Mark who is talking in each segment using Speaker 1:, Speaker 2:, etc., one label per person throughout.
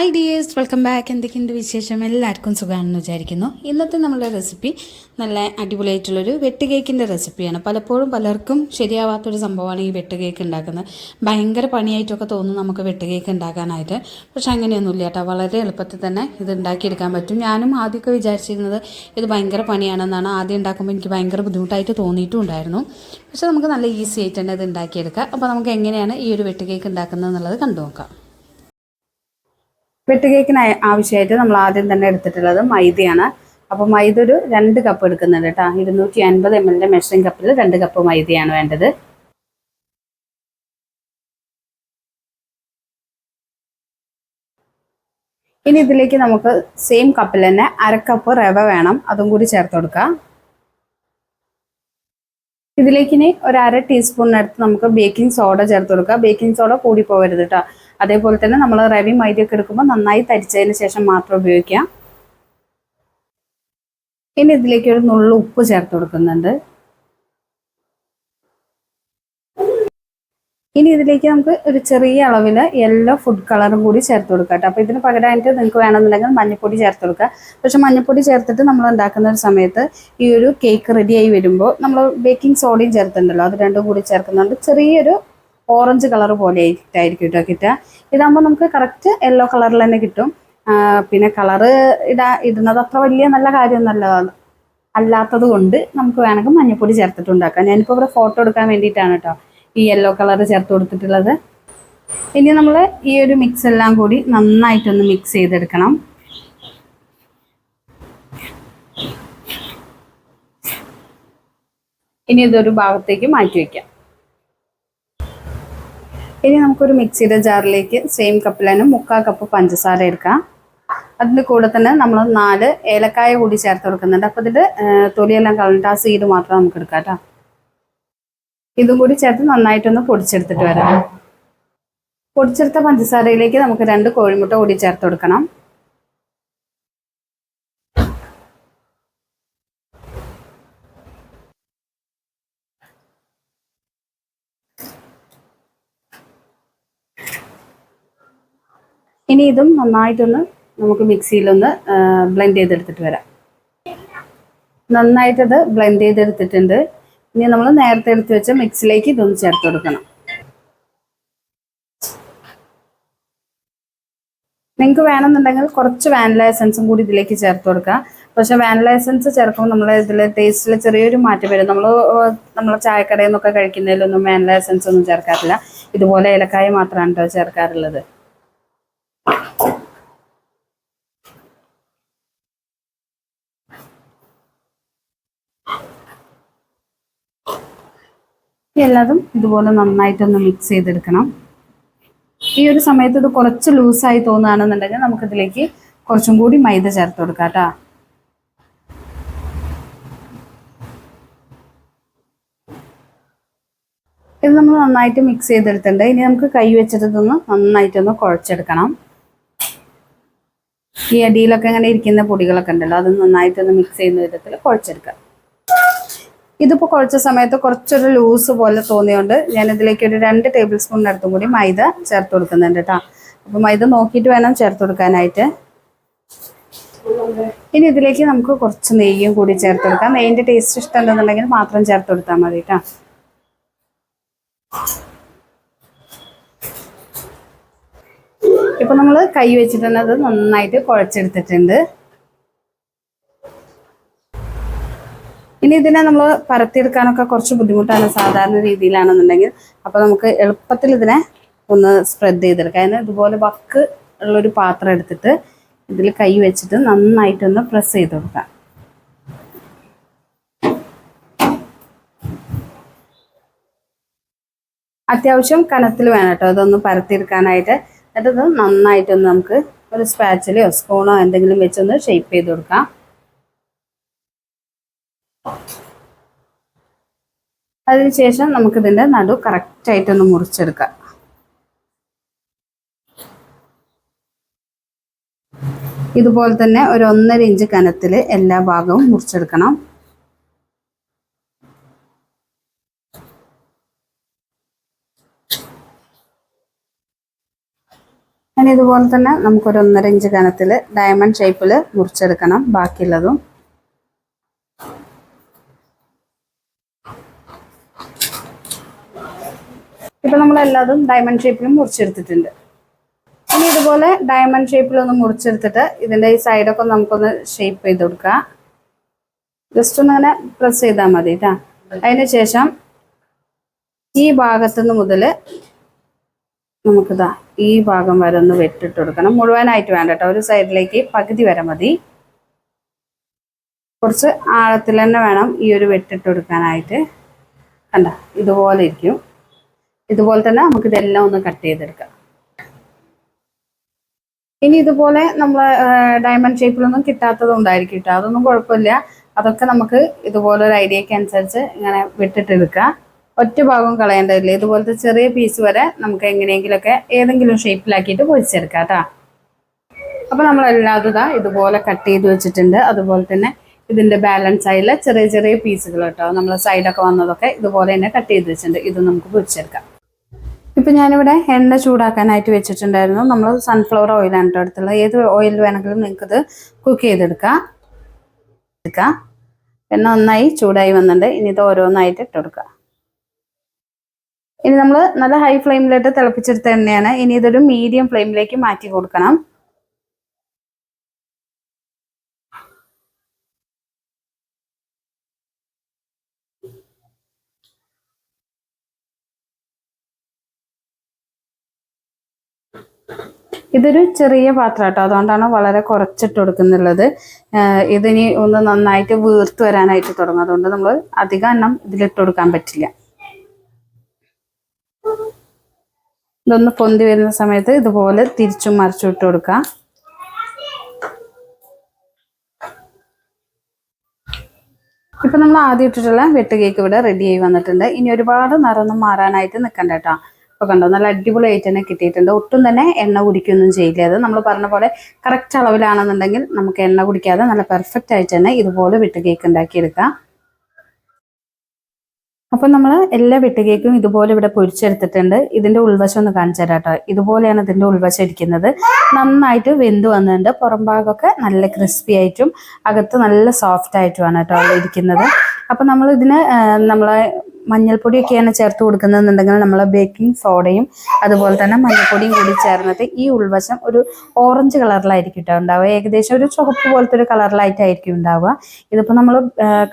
Speaker 1: Hi dears welcome back എന്തൊക്കെയുണ്ട് വിശേഷം? എല്ലാവർക്കും സുഖമാണെന്ന് വിചാരിക്കുന്നു. ഇന്നത്തെ നമ്മുടെ റെസിപ്പി നല്ല അടിപൊളിയായിട്ടുള്ളൊരു വെട്ട് കേക്കിന്റെ റെസിപ്പിയാണ് പലപ്പോഴും പലർക്കും ശരിയാവാത്തൊരു സംഭവമാണ് ഈ വെട്ട് കേക്ക് ഉണ്ടാക്കുന്നത്. ഭയങ്കര പണിയായിട്ടൊക്കെ തോന്നും നമുക്ക് വെട്ട് കേക്ക് ഉണ്ടാക്കാനായിട്ട്. പക്ഷെ അങ്ങനെയൊന്നുമില്ല കേട്ടോ. വളരെ എളുപ്പത്തിൽ തന്നെ ഇത് ഉണ്ടാക്കിയെടുക്കാൻ പറ്റും. ഞാനും ആദ്യമൊക്കെ വിചാരിച്ചിരുന്നത് ഇത് ഭയങ്കര പണിയാണെന്നാണ്. ആദ്യം ഉണ്ടാക്കുമ്പോൾ എനിക്ക് ഭയങ്കര ബുദ്ധിമുട്ടായിട്ട് തോന്നിയിട്ടും ഉണ്ടായിരുന്നു പക്ഷെ നമുക്ക് നല്ല ഈസി ആയിട്ട് തന്നെ ഇത് ഉണ്ടാക്കിയെടുക്കാം. അപ്പോൾ നമുക്ക് എങ്ങനെയാണ് ഈ ഒരു വെട്ട് കേക്ക് ഉണ്ടാക്കുന്നത് എന്നുള്ളത് കണ്ടു നോക്കാം
Speaker 2: വെട്ട് കേക്കിന് ആവശ്യമായിട്ട് നമ്മൾ ആദ്യം തന്നെ എടുത്തിട്ടുള്ളത് മൈദയാണ്. അപ്പോൾ മൈദ ഒരു രണ്ട് കപ്പ് എടുക്കുന്നുണ്ട് കേട്ടോ. ഇരുന്നൂറ്റി അൻപത് എം എല്ലിന്റെ മെഷറിംഗ് കപ്പിൽ രണ്ട് കപ്പ് മൈദയാണ് വേണ്ടത്. ഇനി ഇതിലേക്ക് നമുക്ക് സെയിം കപ്പിൽ തന്നെ അരക്കപ്പ് റവ വേണം. അതും കൂടി ചേർത്ത് കൊടുക്കാം. ഇതിലേക്ക് ഇനി ഒരു അര ടീസ്പൂണിനടുത്ത് നമുക്ക് ബേക്കിംഗ് സോഡ ചേർത്ത് കൊടുക്കുക ബേക്കിംഗ് സോഡ കൂടി പോകരുത് കേട്ടോ. അതേപോലെ തന്നെ നമ്മൾ റവി മൈദയൊക്കെ എടുക്കുമ്പോൾ നന്നായി തരിച്ചതിന് ശേഷം മാത്രം ഉപയോഗിക്കാം ഇനി ഇതിലേക്ക് ഒരു നുള്ളു ഉപ്പ് ചേർത്ത് കൊടുക്കുന്നുണ്ട്. ഇനി ഇതിലേക്ക് നമുക്ക് ഒരു ചെറിയ അളവിൽ യെല്ലോ ഫുഡ് കളറും കൂടി ചേർത്ത് കൊടുക്കാം കേട്ടോ. അപ്പോൾ ഇതിന് പകരമായിട്ട് നിങ്ങൾക്ക് വേണമെന്നുണ്ടെങ്കിൽ മഞ്ഞപ്പൊടി ചേർത്ത് കൊടുക്കുക പക്ഷെ മഞ്ഞപ്പൊടി ചേർത്തിട്ട് നമ്മൾ ഉണ്ടാക്കുന്ന ഒരു സമയത്ത് ഈ ഒരു കേക്ക് റെഡിയായി വരുമ്പോൾ നമ്മൾ ബേക്കിംഗ് സോഡയും ചേർത്തിട്ടുണ്ടല്ലോ. അത് രണ്ടും കൂടി ചേർക്കുന്നുണ്ട്. ചെറിയൊരു ഓറഞ്ച് കളർ പോലെ ആയിട്ടായിരിക്കും കേട്ടോ കിട്ടുക. ഇതാകുമ്പോൾ നമുക്ക് കറക്റ്റ് യെല്ലോ കളറിൽ തന്നെ കിട്ടും. പിന്നെ കളറ് ഇടാ ഇടുന്നത് അത്ര വലിയ നല്ല കാര്യമൊന്നുമല്ല. അല്ലാത്തത് കൊണ്ട് നമുക്ക് വേണമെങ്കിൽ മഞ്ഞപ്പൊടി ചേർത്തിട്ട് ഉണ്ടാക്കാം. ഞാനിപ്പോൾ ഇവിടെ ഫോട്ടോ എടുക്കാൻ വേണ്ടിയിട്ടാണ് കേട്ടോ ഈ യെല്ലോ കളർ ചേർത്ത് കൊടുത്തിട്ടുള്ളത്. ഇനി നമ്മൾ ഈ ഒരു മിക്സ് എല്ലാം കൂടി നന്നായിട്ടൊന്ന് മിക്സ് ചെയ്തെടുക്കണം. ഇനി ഇതൊരു ഭാഗത്തേക്ക് മാറ്റി വയ്ക്കാം ഇനി നമുക്കൊരു മിക്സിയുടെ ജാറിലേക്ക് സെയിം കപ്പിൽ തന്നെ മുക്കാൽ കപ്പ് പഞ്ചസാര എടുക്കാം. അതിന്റെ കൂടെ തന്നെ നമ്മൾ നാല് ഏലക്കായ കൂടി ചേർത്ത് കൊടുക്കുന്നുണ്ട്. അപ്പോൾ ഇതിന്റെ തൊലിയെല്ലാം കളഞ്ഞിട്ട് ആ സീഡ് മാത്രം നമുക്ക് എടുക്കാം കേട്ടോ. ഇതും കൂടി ചേർത്ത് നന്നായിട്ടൊന്ന് പൊടിച്ചെടുത്തിട്ട് വരാം. പൊടിച്ചെടുത്ത പഞ്ചസാരയിലേക്ക് നമുക്ക് രണ്ട് കോഴിമുട്ട കൂടി ചേർത്ത് കൊടുക്കണം. ഇനി ഇതും നന്നായിട്ടൊന്ന് നമുക്ക് മിക്സിയിലൊന്ന് ബ്ലെൻഡ് ചെയ്തെടുത്തിട്ട് വരാം. നന്നായിട്ടത് ബ്ലെൻഡ് ചെയ്തെടുത്തിട്ടുണ്ട്. ഇനി നമ്മൾ നേരത്തെ എടുത്ത് വെച്ച മിക്സിലേക്ക് ഇതൊന്ന് ചേർത്ത് കൊടുക്കണം. നിങ്ങൾക്ക് വേണമെന്നുണ്ടെങ്കിൽ കുറച്ച് വാനില എസൻസും കൂടി ഇതിലേക്ക് ചേർത്ത് കൊടുക്കുക പക്ഷെ വാനില എസൻസ് ചേർക്കുമ്പോൾ നമ്മൾ ഇതിൽ ടേസ്റ്റിൽ ചെറിയൊരു മാറ്റം വരും. നമ്മൾ നമ്മൾ ചായക്കടയിൽ നിന്നൊക്കെ കഴിക്കുന്നതിലൊന്നും വാനില എസൻസ് ഒന്നും ചേർക്കാറില്ല. ഇതുപോലെ ഏലക്കായ മാത്രമാണ് കേട്ടോ ചേർക്കാറുള്ളത്. എല്ലാതും ഇതുപോലെ നന്നായിട്ടൊന്ന് മിക്സ് ചെയ്തെടുക്കണം. ഈ ഒരു സമയത്ത് ഇത് കുറച്ച് ലൂസായി തോന്നുകയാണെന്നുണ്ടെങ്കിൽ നമുക്കിതിലേക്ക് കുറച്ചും കൂടി മൈദ ചേർത്ത് കൊടുക്കാം കേട്ടോ. ഇത് നമ്മൾ നന്നായിട്ട് മിക്സ് ചെയ്തെടുത്തിട്ടുണ്ട്. ഇനി നമുക്ക് കൈ വെച്ചിട്ട് ഇതൊന്ന് നന്നായിട്ടൊന്ന് കുഴച്ചെടുക്കണം. ഈ അടിയിലൊക്കെ ഇങ്ങനെ ഇരിക്കുന്ന പൊടികളൊക്കെ ഉണ്ടല്ലോ അത് നന്നായിട്ടൊന്ന് മിക്സ് ചെയ്യുന്ന വിധത്തിൽ കുഴച്ചെടുക്കാം. ഇതിപ്പോൾ കുഴച്ച സമയത്ത് കുറച്ചൊരു ലൂസ് പോലെ തോന്നിയോണ്ട് ഞാൻ ഇതിലേക്ക് ഒരു രണ്ട് ടേബിൾ സ്പൂണിനടുത്തും കൂടി മൈദ ചേർത്ത് കൊടുക്കുന്നുണ്ട് കേട്ടോ അപ്പോൾ മൈദ നോക്കിയിട്ട് വേണം ചേർത്ത് കൊടുക്കാനായിട്ട്. ഇനി ഇതിലേക്ക് നമുക്ക് കുറച്ച് നെയ്യും കൂടി ചേർത്ത് കൊടുക്കാം. നെയ്യിന്റെ ടേസ്റ്റ് ഇഷ്ടമുണ്ടെന്നുണ്ടെങ്കിൽ മാത്രം ചേർത്ത് കൊടുത്താൽ മതി കേട്ടോ ഇപ്പൊ നമ്മൾ കൈ വെച്ചിട്ട് തന്നെ അത് നന്നായിട്ട് കുഴച്ചെടുത്തിട്ടുണ്ട്. ഇനി ഇതിനെ നമ്മൾ പരത്തിയെടുക്കാനൊക്കെ കുറച്ച് ബുദ്ധിമുട്ടാണ് സാധാരണ രീതിയിലാണെന്നുണ്ടെങ്കിൽ അപ്പോൾ നമുക്ക് എളുപ്പത്തിൽ ഇതിനെ ഒന്ന് സ്പ്രെഡ് ചെയ്തെടുക്കാം. അതിന് ഇതുപോലെ വക്ക് ഉള്ളൊരു പാത്രം എടുത്തിട്ട് ഇതിൽ കൈ വെച്ചിട്ട് നന്നായിട്ടൊന്ന് പ്രസ് ചെയ്ത് കൊടുക്കാം. അത്യാവശ്യം കനത്തിൽ വേണം കേട്ടോ. ഇതൊന്ന് പരത്തിയെടുക്കാനായിട്ട് എന്നിട്ട് ഇത് നന്നായിട്ടൊന്ന് നമുക്ക് ഒരു സ്പാച്ചിലോ സ്പൂണോ എന്തെങ്കിലും വെച്ചൊന്ന് ഷേപ്പ് ചെയ്ത് കൊടുക്കാം. അതിനുശേഷം നമുക്കിതിന്റെ നടു കറക്റ്റായിട്ടൊന്ന് മുറിച്ചെടുക്കാം. ഇതുപോലെ തന്നെ ഒരു ഒന്നര ഇഞ്ച് കനത്തിൽ എല്ലാ ഭാഗവും മുറിച്ചെടുക്കണം. ഇനി ഇതുപോലെ തന്നെ നമുക്കൊരു ഒന്നര ഇഞ്ച് കനത്തിൽ ഡയമണ്ട് ഷേപ്പിൽ മുറിച്ചെടുക്കണം ബാക്കിയുള്ളതും. ഇപ്പൊ നമ്മൾ എല്ലാതും ഡയമണ്ട് ഷേപ്പിലും മുറിച്ചെടുത്തിട്ടുണ്ട്. ഇനി ഇതുപോലെ ഡയമണ്ട് ഷേപ്പിലൊന്ന് മുറിച്ചെടുത്തിട്ട് ഇതിന്റെ ഈ സൈഡൊക്കെ നമുക്കൊന്ന് ഷേപ്പ് ചെയ്ത് കൊടുക്കാം. ജസ്റ്റ് ഒന്ന് അങ്ങനെ പ്രസ് ചെയ്താൽ മതി കേട്ടാ അതിന് ശേഷം ഈ ഭാഗത്തുനിന്ന് മുതൽ നമുക്കിതാ ഈ ഭാഗം വരെ ഒന്ന് വെട്ടിട്ട് കൊടുക്കണം. മുഴുവനായിട്ട് വേണ്ട കേട്ടോ. ഒരു സൈഡിലേക്ക് പകുതി വരെ മതി. കുറച്ച് ആഴത്തിൽ തന്നെ വേണം ഈ ഒരു വെട്ടിട്ട് കൊടുക്കാനായിട്ട്. കണ്ട? ഇതുപോലെ ഇരിക്കും. ഇതുപോലെ തന്നെ നമുക്ക് ഇതെല്ലാം ഒന്ന് കട്ട് ചെയ്തെടുക്കാം. ഇനി ഇതുപോലെ നമ്മൾ ഡയമണ്ട് ഷേപ്പിലൊന്നും കിട്ടാത്തത് ഉണ്ടായിരിക്കും കേട്ടോ. അതൊന്നും കുഴപ്പമില്ല. അതൊക്കെ നമുക്ക് ഇതുപോലെ ഒരു ഐഡിയക്ക് അനുസരിച്ച് ഇങ്ങനെ വിട്ടിട്ടെടുക്കാം ഒറ്റ ഭാഗം കളയേണ്ടതില്ല. ഇതുപോലത്തെ ചെറിയ പീസ് വരെ നമുക്ക് എങ്ങനെയെങ്കിലുമൊക്കെ ഏതെങ്കിലും ഷേപ്പിലാക്കിയിട്ട് പൊരിച്ചെടുക്കാം കേട്ടോ അപ്പോൾ നമ്മൾ എല്ലാതും ഇതാ ഇതുപോലെ കട്ട് ചെയ്ത് വെച്ചിട്ടുണ്ട്. അതുപോലെ തന്നെ ഇതിന്റെ ബാലൻസ് ആയുള്ള ചെറിയ ചെറിയ പീസുകൾ കേട്ടോ നമ്മൾ സൈഡൊക്കെ വന്നതൊക്കെ ഇതുപോലെ തന്നെ കട്ട് ചെയ്ത് വെച്ചിട്ടുണ്ട്. ഇത് നമുക്ക് പൊരിച്ചെടുക്കാം. ഇപ്പം ഞാനിവിടെ എണ്ണ ചൂടാക്കാനായിട്ട് വെച്ചിട്ടുണ്ടായിരുന്നു. നമ്മൾ സൺഫ്ലവർ ഓയിലാണ് കേട്ടോ എടുത്തുള്ളത്. ഏത് ഓയിൽ വേണമെങ്കിലും നിങ്ങൾക്കിത് കുക്ക് ചെയ്തെടുക്കാം. എടുക്കാം. എണ്ണ നന്നായി ചൂടായി വന്നിട്ടുണ്ട്. ഇനി ഇത് ഓരോന്നായിട്ട് ഇട്ടെടുക്കുക ഇനി നമ്മൾ നല്ല ഹൈ ഫ്ലെയിമിലിട്ട് തിളപ്പിച്ചെടുത്ത എണ്ണയാണ്. ഇനി ഇതൊരു മീഡിയം ഫ്ലെയിമിലേക്ക് മാറ്റി കൊടുക്കണം. ഇതൊരു ചെറിയ പാത്രം കേട്ടോ. അതുകൊണ്ടാണ് വളരെ കുറച്ചിട്ട് കൊടുക്കുന്നുള്ളത്. ഇതിനി ഒന്ന് നന്നായിട്ട് വീർത്ത് വരാനായിട്ട് തുടങ്ങും. അതുകൊണ്ട് നമ്മൾ അധികം എണ്ണം ഇതിലിട്ട് കൊടുക്കാൻ പറ്റില്ല. ഇതൊന്ന് പൊന്തി വരുന്ന സമയത്ത് ഇതുപോലെ തിരിച്ചും മറിച്ചും ഇട്ട് കൊടുക്കുക. ഇപ്പൊ നമ്മൾ ആദ്യം ഇട്ടിട്ടുള്ള വെട്ട് കേക്ക് ഇവിടെ റെഡി ആയി വന്നിട്ടുണ്ട്. ഇനി ഒരുപാട് നിറമൊന്നും മാറാനായിട്ട് നിൽക്കണ്ട കേട്ടോ. ഇപ്പൊ കണ്ടോ നല്ല അടിപൊളിയായിട്ട് തന്നെ കിട്ടിയിട്ടുണ്ട്. ഒട്ടും തന്നെ എണ്ണ കുടിക്കൊന്നും ചെയ്യില്ല അത് നമ്മൾ പറഞ്ഞ പോലെ കറക്റ്റ് അളവിലാണെന്നുണ്ടെങ്കിൽ നമുക്ക് എണ്ണ കുടിക്കാതെ നല്ല പെർഫെക്റ്റ് ആയിട്ട് തന്നെ ഇതുപോലെ വെട്ട് കേക്ക് ഉണ്ടാക്കിയെടുക്കാം. അപ്പൊ നമ്മൾ എല്ലാ വെട്ടുകേക്കും ഇതുപോലെ ഇവിടെ പൊരിച്ചെടുത്തിട്ടുണ്ട്. ഇതിന്റെ ഉൾവശം ഒന്ന് കാണിച്ചു തരാം കേട്ടോ. ഇതുപോലെയാണ് ഇതിന്റെ ഉൾവശം ഇരിക്കുന്നത്. നന്നായിട്ട് വെന്ത് വന്നിട്ടുണ്ട്. പുറം ഭാഗമൊക്കെ നല്ല ക്രിസ്പി ആയിട്ടും അകത്ത് നല്ല സോഫ്റ്റ് ആയിട്ടുമാണ് കേട്ടോ ഇരിക്കുന്നത്. അപ്പൊ നമ്മൾ ഇതിന് നമ്മളെ മഞ്ഞൾപ്പൊടിയൊക്കെയാണ് ചേർത്ത് കൊടുക്കുന്നതെന്നുണ്ടെങ്കിൽ നമ്മൾ ബേക്കിംഗ് സോഡയും അതുപോലെ തന്നെ മഞ്ഞൾപ്പൊടിയും കൂടി ചേർന്നിട്ട് ഈ ഉൾവശം ഒരു ഓറഞ്ച് കളറിലായിരിക്കും കേട്ടോ ഉണ്ടാവുക. ഏകദേശം ഒരു ചുവപ്പ് പോലത്തെ ഒരു കളറിലായിട്ടായിരിക്കും ഉണ്ടാവുക. ഇതിപ്പോൾ നമ്മൾ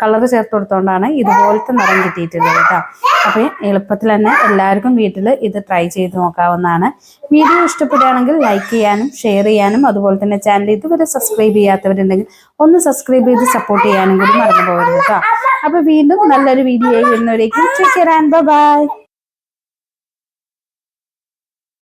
Speaker 2: കളർ ചേർത്ത് കൊടുത്തോണ്ടാണ് ഇതുപോലത്തെ നിറം കിട്ടിയിട്ടുള്ളത് കേട്ടോ. അപ്പോൾ എളുപ്പത്തിൽ തന്നെ എല്ലാവർക്കും വീട്ടിൽ ഇത് ട്രൈ ചെയ്ത് നോക്കാവുന്നതാണ്. വീഡിയോ ഇഷ്ടപ്പെടുകയാണെങ്കിൽ ലൈക്ക് ചെയ്യാനും ഷെയർ ചെയ്യാനും അതുപോലെ തന്നെ ചാനൽ ഇതുവരെ സബ്സ്ക്രൈബ് ചെയ്യാത്തവരുണ്ടെങ്കിൽ ഒന്ന് സബ്സ്ക്രൈബ് ചെയ്ത് സപ്പോർട്ട് ചെയ്യാനും കൂടി മറന്നു പോകരുത് കേട്ടോ. അപ്പോൾ വീണ്ടും നല്ലൊരു വീഡിയോ ചെയ്യുന്നവരേക്കും ബൈ